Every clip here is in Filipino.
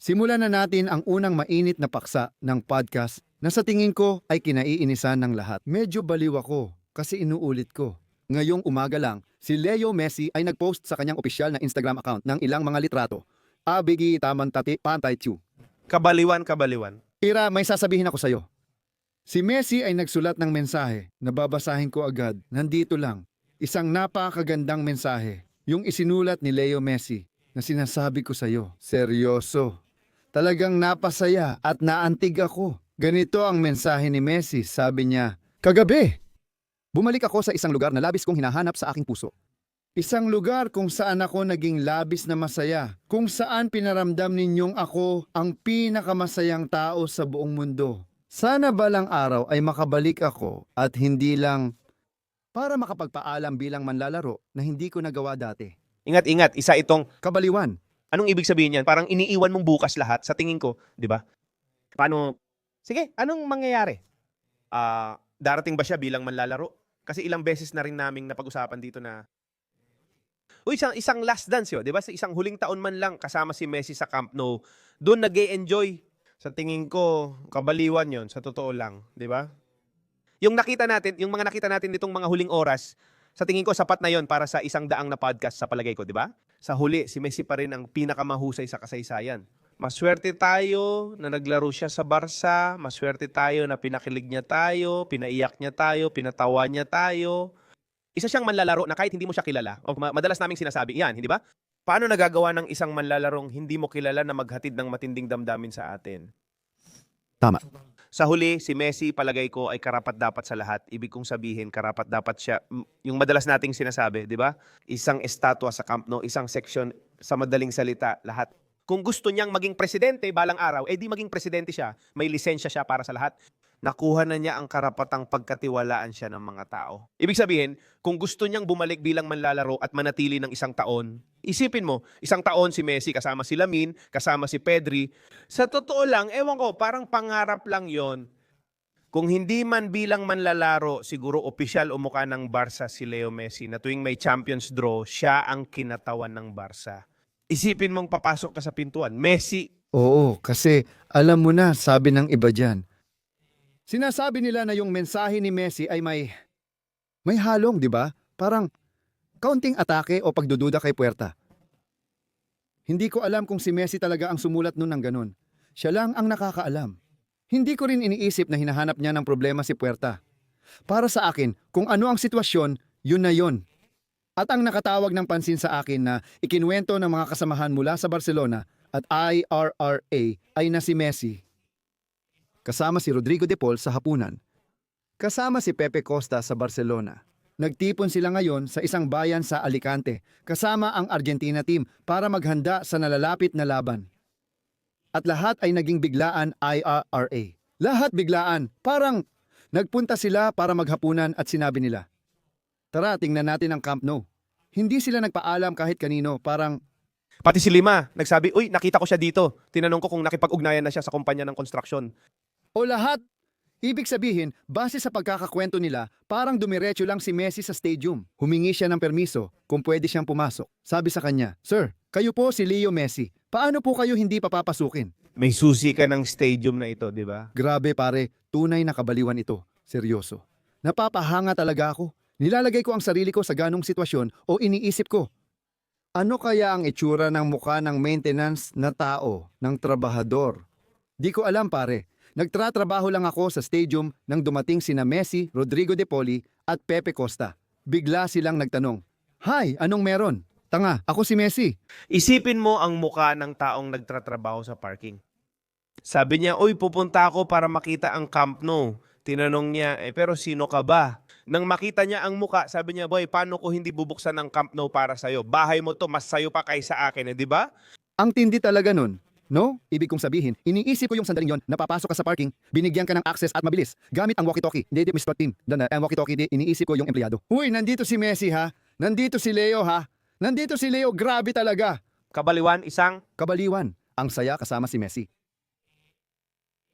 Simulan na natin ang unang mainit na paksa ng podcast na sa tingin ko ay kinaiinisan ng lahat. Medyo baliw ako kasi inuulit ko. Ngayong umaga lang, si Leo Messi ay nagpost sa kanyang opisyal na Instagram account ng ilang mga litrato. Abigi taman tati pantay chu. Kabaliwan, kabaliwan. Ira, may sasabihin ako sa'yo. Si Messi ay nagsulat ng mensahe na babasahin ko agad. Nandito lang. Isang napakagandang mensahe. Yung isinulat ni Leo Messi na sinasabi ko sa'yo. Seryoso. Talagang napasaya at naantig ako. Ganito ang mensahe ni Messi. Sabi niya, Kagabi! Bumalik ako sa isang lugar na labis kong hinahanap sa aking puso. Isang lugar kung saan ako naging labis na masaya, kung saan pinaramdam ninyong ako ang pinakamasayang tao sa buong mundo. Sana balang araw ay makabalik ako at hindi lang para makapagpaalam bilang manlalaro na hindi ko nagawa dati. Ingat, ingat. Isa itong, Kabaliwan, anong ibig sabihin yan? Parang iniiwan mong bukas lahat sa tingin ko, di ba? Paano? Sige, anong mangyayari? Ah, darating ba siya bilang manlalaro? Kasi ilang beses na rin naming napag-usapan dito na Uy, isang, isang last dance yun, di ba? Sa isang huling taon man lang kasama si Messi sa Camp Nou, doon nag enjoy Sa tingin ko, kabaliwan yon sa totoo lang, di ba? Yung nakita natin, yung mga nakita natin ditong mga huling oras, sa tingin ko sapat na yon para sa isang daang na podcast sa palagay ko, di ba? Sa huli, si Messi pa rin ang pinakamahusay sa kasaysayan. Maswerte tayo na naglaro siya sa Barca, maswerte tayo na pinakilig niya tayo, pinaiyak niya tayo, pinatawa niya tayo. Isa siyang manlalaro na kahit hindi mo siya kilala, o ma- madalas naming sinasabi, yan, hindi ba? Paano nagagawa ng isang manlalarong hindi mo kilala na maghatid ng matinding damdamin sa atin? Tama. Sa huli, si Messi palagay ko ay karapat dapat sa lahat. Ibig kong sabihin, karapat dapat siya, yung madalas nating sinasabi, di ba? Isang estatwa sa Camp Nou, isang section sa madaling salita, lahat. Kung gusto niyang maging presidente balang araw, eh di maging presidente siya. May lisensya siya para sa lahat. Nakuha na niya ang karapatang pagkatiwalaan siya ng mga tao. Ibig sabihin, kung gusto niyang bumalik bilang manlalaro at manatili ng isang taon, isipin mo, isang taon si Messi kasama si Lamin, kasama si Pedri. Sa totoo lang, ewan ko, parang pangarap lang yon. Kung hindi man bilang manlalaro, siguro opisyal o mukha ng Barca si Leo Messi na tuwing may Champions draw, siya ang kinatawan ng Barca. Isipin mong papasok ka sa pintuan, Messi, Oo, kasi alam mo na, sabi ng iba dyan. Sinasabi nila na yung mensahe ni Messi ay may may halong, di ba? Parang kaunting atake o pagdududa kay Puerta. Hindi ko alam kung si Messi talaga ang sumulat nun ng ganun. Siya lang ang nakakaalam. Hindi ko rin iniisip na hinahanap niya ng problema si Puerta. Para sa akin, kung ano ang sitwasyon, yun na yun. At ang nakatawag ng pansin sa akin na ikinwento ng mga kasamahan mula sa Barcelona at IRRA ay na si Messi. Kasama si Rodrigo de Paul sa hapunan. Kasama si Pepe Costa sa Barcelona. Nagtipon sila ngayon sa isang bayan sa Alicante kasama ang Argentina team para maghanda sa nalalapit na laban. At lahat ay naging biglaan IRRA. Lahat biglaan. Parang nagpunta sila para maghapunan at sinabi nila, Tara, tingnan natin ang Camp Nou. Hindi sila nagpaalam kahit kanino, parang pati si Lima, nagsabi, uy, nakita ko siya dito. Tinanong ko kung nakipag-ugnayan na siya sa kumpanya ng construction. O lahat. Ibig sabihin, base sa pagkakakwento nila, parang dumiretso lang si Messi sa stadium. Humingi siya ng permiso kung pwede siyang pumasok. Sabi sa kanya, Sir, kayo po si Leo Messi. Paano po kayo hindi papapasukin? May susi ka ng stadium na ito, di ba? Grabe pare, tunay na kabaliwan ito. Seryoso. Napapahanga talaga ako. Nilalagay ko ang sarili ko sa ganong sitwasyon o iniisip ko. Ano kaya ang itsura ng mukha ng maintenance na tao, ng trabahador? Di ko alam pare. Nagtratrabaho lang ako sa stadium nang dumating sina Messi, Rodrigo de Poli at Pepe Costa. Bigla silang nagtanong, Hi, anong meron? Tanga, ako si Messi. Isipin mo ang muka ng taong nagtratrabaho sa parking. Sabi niya, uy, pupunta ako para makita ang Camp Nou. Tinanong niya, eh, pero sino ka ba? Nang makita niya ang muka, sabi niya, boy, paano ko hindi bubuksan ang Camp Nou para sa'yo? Bahay mo to, mas sa'yo pa kaysa akin, eh, di ba? Ang tindi talaga nun. No? Ibig kong sabihin, iniisip ko yung sandaling yon, napapasok ka sa parking, binigyan ka ng access at mabilis, gamit ang walkie-talkie. Hindi, di Mr. Team. Dan, ang walkie-talkie, di, iniisip ko yung empleyado. Uy, nandito si Messi ha? Nandito si Leo ha? Nandito si Leo, grabe talaga. Kabaliwan, isang, Kabaliwan, ang saya kasama si Messi.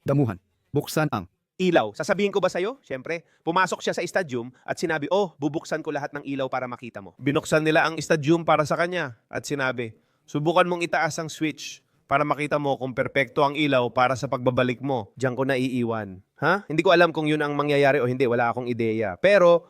Damuhan, buksan ang. ilaw. Sasabihin ko ba sa'yo? Siyempre, pumasok siya sa stadium at sinabi, oh, bubuksan ko lahat ng ilaw para makita mo. Binuksan nila ang stadium para sa kanya at sinabi, subukan mong itaas ang switch para makita mo kung perpekto ang ilaw para sa pagbabalik mo. Diyan ko na iiwan. Ha? Hindi ko alam kung yun ang mangyayari o hindi. Wala akong ideya. Pero,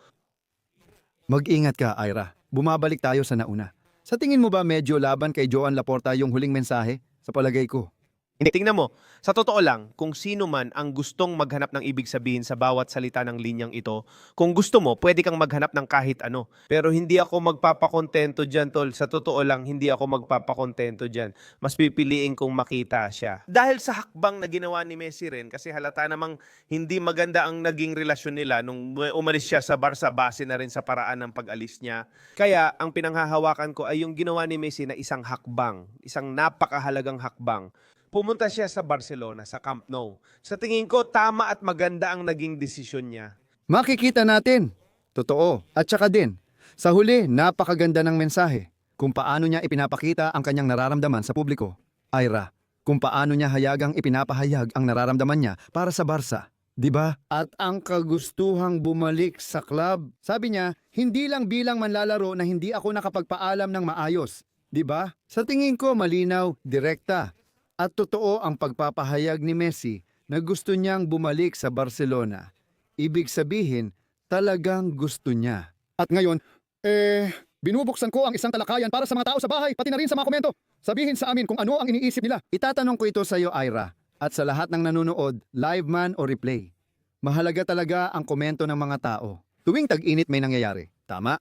Mag-ingat ka, Ira. Bumabalik tayo sa nauna. Sa tingin mo ba medyo laban kay Joan Laporta yung huling mensahe? Sa palagay ko. Hindi. Tingnan mo, sa totoo lang, kung sino man ang gustong maghanap ng ibig sabihin sa bawat salita ng linyang ito, kung gusto mo, pwede kang maghanap ng kahit ano. Pero hindi ako magpapakontento dyan, tol. Sa totoo lang, hindi ako magpapakontento dyan. Mas pipiliin kong makita siya. Dahil sa hakbang na ginawa ni Messi rin, kasi halata namang hindi maganda ang naging relasyon nila nung umalis siya sa Barca base na rin sa paraan ng pag-alis niya. Kaya ang pinanghahawakan ko ay yung ginawa ni Messi na isang hakbang, isang napakahalagang hakbang. Pumunta siya sa Barcelona, sa Camp Nou. Sa tingin ko, tama at maganda ang naging desisyon niya. Makikita natin. Totoo. At saka din, sa huli, napakaganda ng mensahe. Kung paano niya ipinapakita ang kanyang nararamdaman sa publiko. Ira, kung paano niya hayagang ipinapahayag ang nararamdaman niya para sa Barca. 'Di ba? At ang kagustuhang bumalik sa club. Sabi niya, hindi lang bilang manlalaro na hindi ako nakapagpaalam ng maayos. 'Di ba? Sa tingin ko malinaw, direkta. At totoo ang pagpapahayag ni Messi na gusto niyang bumalik sa Barcelona. Ibig sabihin, talagang gusto niya. At ngayon, eh, binubuksan ko ang isang talakayan para sa mga tao sa bahay, pati na rin sa mga komento. Sabihin sa amin kung ano ang iniisip nila. Itatanong ko ito sa iyo, Ira, at sa lahat ng nanonood, live man o replay. Mahalaga talaga ang komento ng mga tao. Tuwing tag-init may nangyayari. Tama?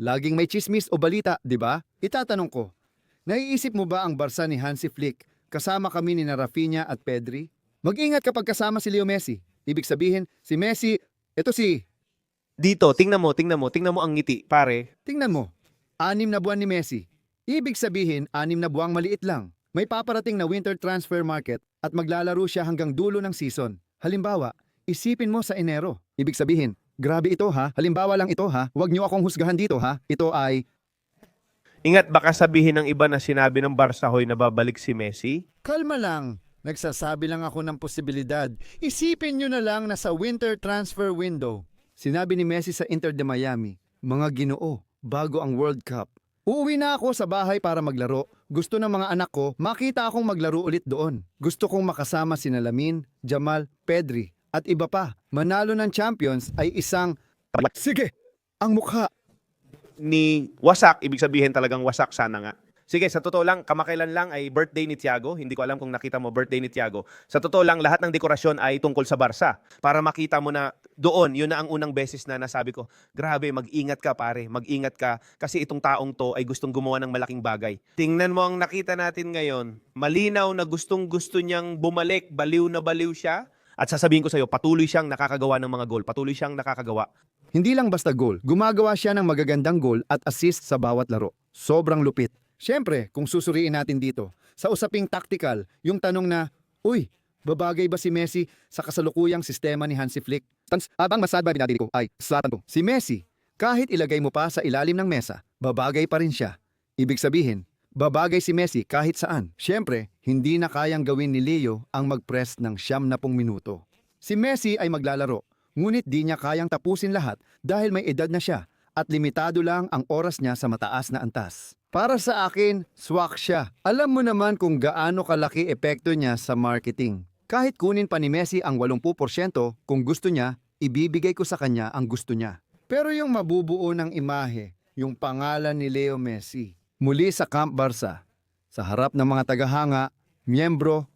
Laging may chismis o balita, di ba? Itatanong ko, naiisip mo ba ang Barca ni Hansi Flick kasama kami ni Rafinha at Pedri? Mag-ingat kapag kasama si Leo Messi. Ibig sabihin, si Messi, ito si, Dito, tingnan mo, tingnan mo, tingnan mo ang ngiti, pare. tingnan mo, anim na buwan ni Messi. Ibig sabihin, anim na buwang maliit lang. May paparating na winter transfer market at maglalaro siya hanggang dulo ng season. Halimbawa, isipin mo sa Enero. Ibig sabihin, grabe ito ha, halimbawa lang ito ha, huwag niyo akong husgahan dito ha. Ito ay, Ingat, baka sabihin ng iba na sinabi ng Barca hoy na babalik si Messi. kalma lang. Nagsasabi lang ako ng posibilidad. Isipin nyo na lang na sa winter transfer window. Sinabi ni Messi sa Inter de Miami, mga ginoo, bago ang World Cup. Uuwi na ako sa bahay para maglaro. Gusto ng mga anak ko, makita akong maglaro ulit doon. Gusto kong makasama si Lamin, Jamal, Pedri, at iba pa. Manalo ng Champions ay isang... Sige, ang mukha. Ni wasak, ibig sabihin talagang wasak sana nga. Sige, sa totoo lang, kamakailan lang ay birthday ni Tiago. Hindi ko alam kung nakita mo birthday ni Tiago. Sa totoo lang, lahat ng dekorasyon ay tungkol sa Barca. Para makita mo na doon, yun na ang unang beses na nasabi ko, grabe, mag-ingat ka pare, mag-ingat ka. Kasi itong taong to ay gustong gumawa ng malaking bagay. Tingnan mo ang nakita natin ngayon. Malinaw na gustong gusto niyang bumalik, baliw na baliw siya. At sasabihin ko sa'yo, patuloy siyang nakakagawa ng mga gol. Patuloy siyang nakakagawa. Hindi lang basta goal, gumagawa siya ng magagandang goal at assist sa bawat laro. Sobrang lupit. Siyempre, kung susuriin natin dito, sa usaping tactical, yung tanong na, Uy, babagay ba si Messi sa kasalukuyang sistema ni Hansi Flick? Tans, abang masad ba binadiri ko? Ay, slatan ko. Si Messi, kahit ilagay mo pa sa ilalim ng mesa, babagay pa rin siya. Ibig sabihin, babagay si Messi kahit saan. Siyempre, hindi na kayang gawin ni Leo ang mag-press ng siyam na pong minuto. Si Messi ay maglalaro, ngunit di niya kayang tapusin lahat dahil may edad na siya at limitado lang ang oras niya sa mataas na antas. Para sa akin, swak siya. Alam mo naman kung gaano kalaki epekto niya sa marketing. Kahit kunin pa ni Messi ang 80%, kung gusto niya, ibibigay ko sa kanya ang gusto niya. Pero yung mabubuo ng imahe, yung pangalan ni Leo Messi, muli sa Camp Barca, sa harap ng mga tagahanga, miyembro,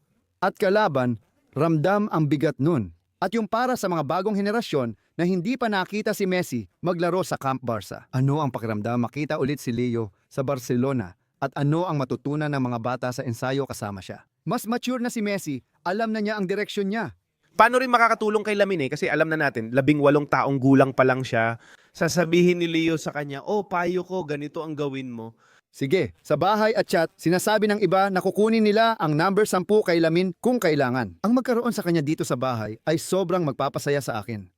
at kalaban, ramdam ang bigat nun. At yung para sa mga bagong henerasyon na hindi pa nakita si Messi maglaro sa Camp Barca. Ano ang pakiramdam makita ulit si Leo sa Barcelona at ano ang matutunan ng mga bata sa ensayo kasama siya? Mas mature na si Messi, alam na niya ang direksyon niya. Paano rin makakatulong kay Lamine? Kasi alam na natin, labing walong taong gulang pa lang siya. Sasabihin ni Leo sa kanya, oh, payo ko, ganito ang gawin mo. Sige, sa bahay at chat, sinasabi ng iba na kukunin nila ang number 10 kay Lamin kung kailangan. Ang magkaroon sa kanya dito sa bahay ay sobrang magpapasaya sa akin.